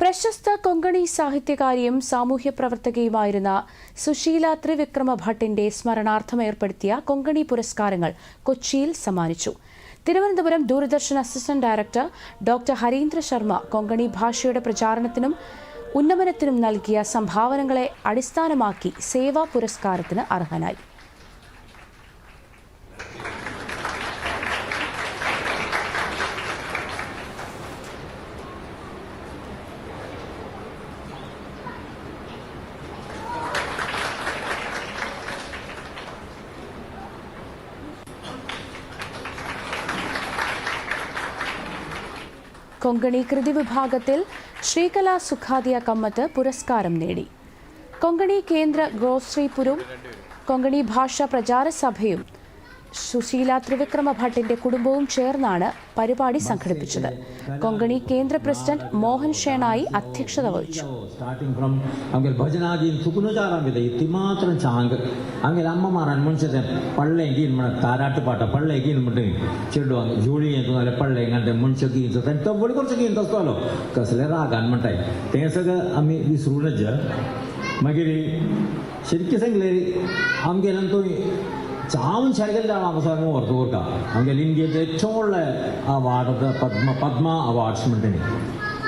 പ്രശസ്ത കൊങ്കണി സാഹിത്യകാരിയും സാമൂഹ്യ പ്രവർത്തകയുമായിരുന്ന സുശീല ത്രിവിക്രമ ഭട്ടിന്റെ സ്മരണാർത്ഥം ഏർപ്പെടുത്തിയ കൊങ്കണി പുരസ്കാരങ്ങൾ കൊച്ചിയിൽ സമ്മാനിച്ചു. Thiruvananthapuram Doordarshan assistant director doctor Harindra Sharma Konkani ഭാഷയുടെ പ്രചാരണത്തിനും ഉന്നമനത്തിനും നൽകിയ സംഭാവനകളെ അടിസ്ഥാനമാക്കി സേവാ പുരസ്കാരത്തിന് അർഹനായി. കൊങ്കണി കൃതി വിഭാഗത്തിൽ ശ്രീകല സുഖാദിയ കമ്മത്ത് പുരസ്കാരം നേടി. കൊങ്കണി കേന്ദ്ര ഗ്രോശ്രീപുരും കൊങ്കണി ഭാഷാ പ്രചാര സഭയും സുശീല ത്രിവിക്രമ ഭട്ടിന്റെ കുടുംബവും ചേർന്നാണ് പരിപാടി സംഘടിപ്പിച്ചത്. കൊങ്കണി കേന്ദ്ര പ്രസിഡന്റ് മോഹൻ ഷേണായി അധ്യക്ഷത വഹിച്ചു. ശരിക്കും ചാവും ശരകലിലാണ് അവസരങ്ങൾ ഓർത്തു കൊടുക്കുക. നമുക്ക് ഇന്ത്യയിലെ ഏറ്റവും ഉള്ള അവാർഡ് പത്മ പത്മ അവാർഡ്സ് ഉണ്ടിന്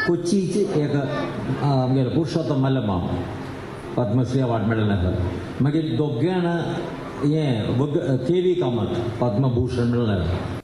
കൊച്ചിക്ക് ഏക നമുക്ക് പുരുഷോത്തം മല്ലമ്മ പത്മശ്രീ അവാർഡ് മെഡലിനത് മകിൽ ദൊഗ്ഗാണ് A K V Kamath Padma Bhushan മെഡലിനത്